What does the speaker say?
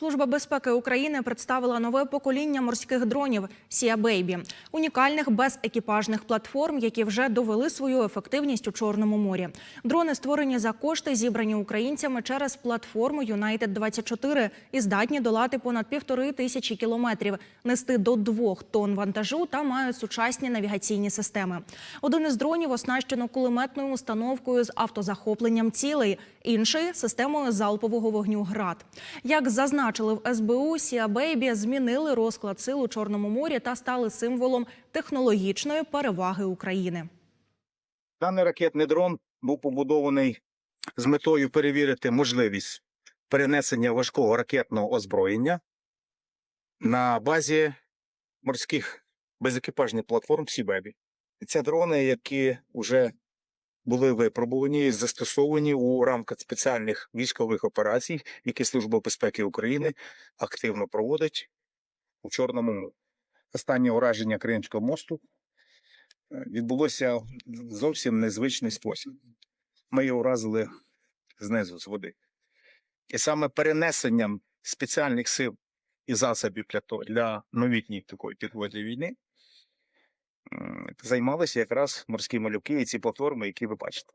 Служба безпеки України представила нове покоління морських дронів Сія Бейбі, унікальних безекіпажних платформ, які вже довели свою ефективність у Чорному морі. Дрони створені за кошти, зібрані українцями через платформу United 24 і здатні долати понад півтори тисячі кілометрів, нести до двох тонн вантажу та мають сучасні навігаційні системи. Один із дронів оснащено кулеметною установкою з автозахопленням цілей, інший системою залпового вогню ГРАД. Як зазначили в СБУ, Сія Бейбі змінили розклад сил у Чорному морі та стали символом технологічної переваги України. Даний ракетний дрон був побудований з метою перевірити можливість перенесення важкого ракетного озброєння на базі морських безекіпажних платформ Сібебі. Це дрони, які вже були випробувані і застосовані у рамках спеціальних військових операцій, які Служба безпеки України активно проводить у Чорному морі. Останнє ураження Кримського мосту е, відбулося в зовсім незвичний спосіб. Ми його уразили знизу з води. І саме перенесенням спеціальних сил і засобів для, новітньої такої підводної війни займалися якраз морські малюки і ці платформи, які ви бачите.